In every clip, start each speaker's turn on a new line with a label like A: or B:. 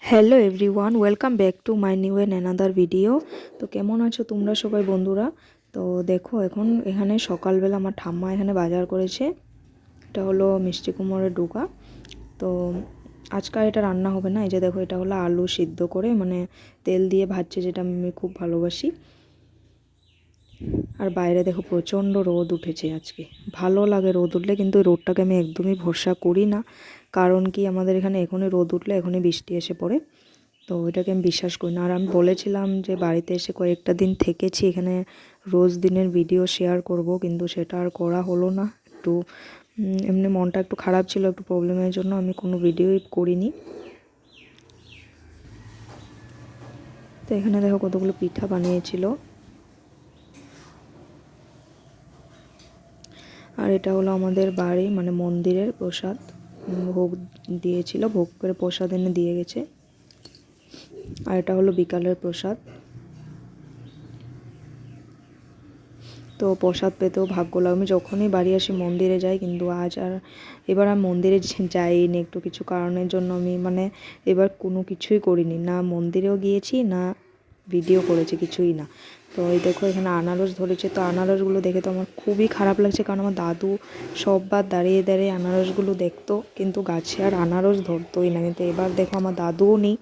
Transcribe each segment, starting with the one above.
A: Hello everyone welcome back to my new an another video তো কেমন আছো তোমরা সবাই বন্ধুরা? তো দেখো, এখন এখানে সকালবেলা আমার ঠাম্মা এখানে বাজার করেছে। এটা হলো মিষ্টি কুমড়ের ডোকা তো আজকাল এটা রান্না হবে না, এই যে দেখো এটা হলো আলু সিদ্ধ করে মানে তেল দিয়ে ভাজছে, যেটা আমি খুব ভালোবাসি। আর বাইরে দেখো প্রচণ্ড রোদ উঠেছে আজকে। ভালো লাগে রোদ উঠলে, কিন্তু রোদটাকে আমি একদমই ভরসা করি না। কারণ কি, আমাদের এখানে এখনই রোদ উঠলে এখনই বৃষ্টি এসে পড়ে। তো ওইটাকে আমি বিশ্বাস করি না। আর আমি বলেছিলাম যে বাড়িতে এসে কয়েকটা দিন থেকেছি, এখানে রোজ দিনের ভিডিও শেয়ার করব, কিন্তু সেটা আর করা হলো না। একটু এমনি মনটা একটু খারাপ ছিল, একটু প্রবলেমের জন্য আমি কোনো ভিডিওই করিনি। তো এখানে দেখো কতগুলো পিঠা বানিয়েছিল। আর এটা হলো আমাদের বাড়ি মানে মন্দিরের প্রসাদ। ভোগ দিয়েছিল, ভোগ করে প্রসাদ এনে দিয়ে গেছে। আর এটা হলো বিকালের প্রসাদ। তো প্রসাদ পেতেও ভাগ্য লাগে। আমি যখনই বাড়ি আসি, মন্দিরে যাই, কিন্তু আজ আর এবার আর মন্দিরে যাইনি, একটু কিছু কারণের জন্য আমি মানে এবার কোনো কিছুই করিনি। না মন্দিরেও গিয়েছি, না ভিডিও করেছে, কিছুই না। তো এই দেখো এখানে আনারস ধরেছে। তো আনারসগুলো দেখে তো আমার খুবই খারাপ লাগছে, কারণ আমার দাদু সববার দাঁড়িয়ে দাঁড়িয়ে আনারসগুলো দেখতো, কিন্তু গাছে আর আনারস ধরতোই না। কিন্তু এবার দেখো আমার দাদুও নেই,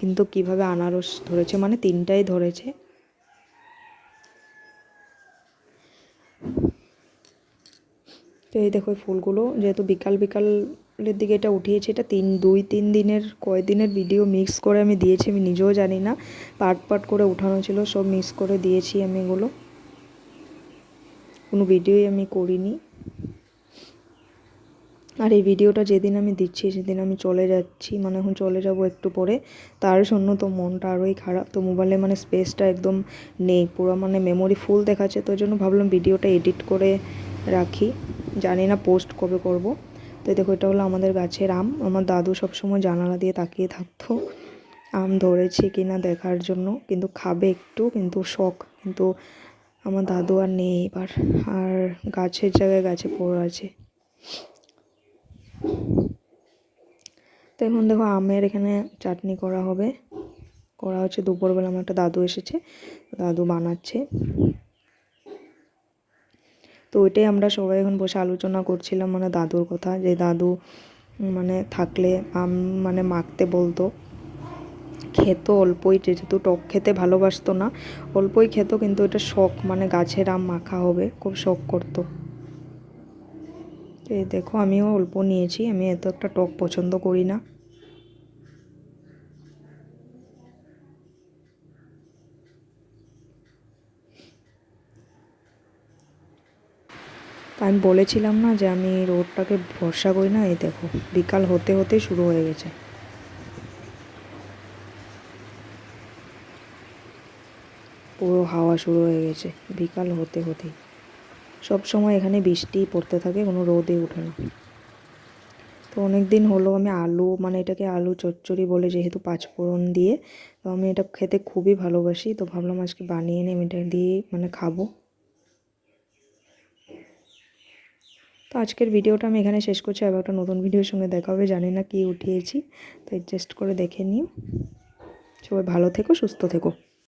A: কিন্তু কীভাবে আনারস ধরেছে মানে তিনটাই ধরেছে। তো এই দেখো ফুলগুলো যেহেতু বিকাল বিকালের দিকে এটা উঠিয়েছি, এটা তিন, দুই, তিন দিনের কয়েকদিনের ভিডিও মিক্স করে আমি দিয়েছি, আমি নিজেও জানি না। পার্ট পার্ট করে উঠানো ছিল, সব মিক্স করে দিয়েছি আমি এগুলো। কোনো ভিডিওই আমি করিনি। আর এই ভিডিওটা যেদিন আমি দিচ্ছি, সেদিন আমি চলে যাচ্ছি মানে এখন চলে যাব একটু পরে। তার জন্য তো মনটা আরোই খারাপ, তো মোবাইলে মানে স্পেসটা একদম নেই, পুরো মানে মেমোরি ফুল দেখাচ্ছে, তো জন্য ভাবলাম ভিডিওটা এডিট করে রাখি। জানি না পোস্ট কবে করব। তো দেখো, এটা হলো আমাদের গাছের আম। আমার দাদু সবসময় জানালা দিয়ে তাকিয়ে থাকতো, আম ধরেছে কি না দেখার জন্য। কিন্তু খাবে একটু, কিন্তু শখ, কিন্তু আমার দাদু আর নেই এবার। আর গাছের জায়গায় গাছে পড়ে আছে। তো এখন দেখো, আমের এখানে চাটনি করা হবে। করা হচ্ছে দুপুরবেলা। আমার একটা দাদু এসেছে, দাদু বানাচ্ছে। তো ওইটাই আমরা সবাই এখন বসে আলোচনা করছিলাম মানে দাদুর কথা, যে দাদু মানে থাকলে আম মানে মাখতে বলতো। খেত অল্পই, যেহেতু টক খেতে ভালোবাসতো না, অল্পই খেত কিন্তু এটা শখ মানে গাছের আম মাখা হবে, খুব শখ করতো। এই দেখো আমিও অল্প নিয়েছি, আমি এত একটা টক পছন্দ করি না। তা আমি বলেছিলাম না যে আমি রোদটাকে ভরসা করি না। এই দেখো, বিকাল হতে হতে শুরু হয়ে গেছে। পুরো হাওয়া শুরু হয়ে গেছে, বিকাল হতে হতেই। সব সময় এখানে বৃষ্টি পড়তে থাকে, কোনো রোদে ওঠে না। তো অনেক দিন হলো আমি আলু মানে এটাকে আলু চচ্চড়ি বলে যেহেতু পাঁচফোড়ন দিয়ে, তো আমি এটা খেতে খুবই ভালোবাসি। তো ভাবলাম আজকে বানিয়ে নিয়ে এটা দিয়ে মানে খাব। তো আজকের ভিডিওটা আমি এখানে শেষ করছি। আবার একটা নতুন ভিডিওর সঙ্গে দেখা হবে। জানি না কি উঠিয়েছি তো অ্যাডজাস্ট করে দেখে নিও। সবাই ভালো থেকো, সুস্থ থেকো।